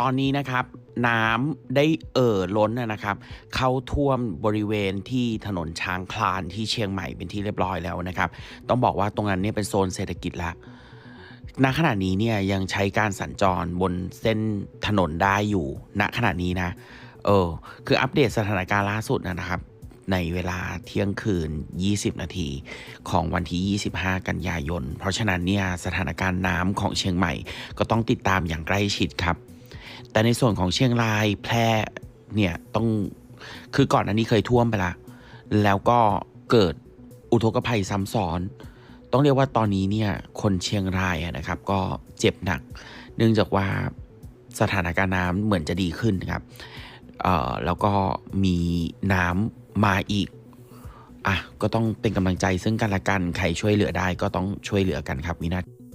ตอนนี้นะครับน้ำได้เอ่อล้นนะครับ เข้าท่วมบริเวณที่ถนนช้างคลานที่เชียงใหม่เป็นที่เรียบร้อยแล้วนะครับ ต้องบอกว่าตรงนั้นเนี่ยเป็นโซนเศรษฐกิจละณขณะนี้เนี่ยยังใช้การสัญจรบนเส้นถนนได้อยู่ณขณะนี้นะเออคืออัปเดตสถานการณ์ล่าสุดนะครับ ในเวลาเที่ยงคืน 20 นาทีของวันที่ 25 กันยายน เพราะฉะนั้นเนี่ยสถานการณ์น้ำของเชียงใหม่ ก็ต้องติดตามอย่างใกล้ชิดครับ แต่ในส่วนของเชียงรายแพร่เนี่ยต้องคือก่อนอันนี้เคยท่วมไปละ แล้วก็เกิดอุทกภัยซ้ำซ้อน ต้องเรียกว่าตอนนี้เนี่ยคนเชียงรายนะครับ ก็เจ็บหนัก เนื่องจากว่าสถานการณ์น้ำเหมือนจะดีขึ้นครับแล้วก็มีน้ำมาอีกอะก็ต้องเป็นกำลังใจซึ่งกันและกัน ใครช่วยเหลือได้ก็ต้องช่วยเหลือกันครับวินาที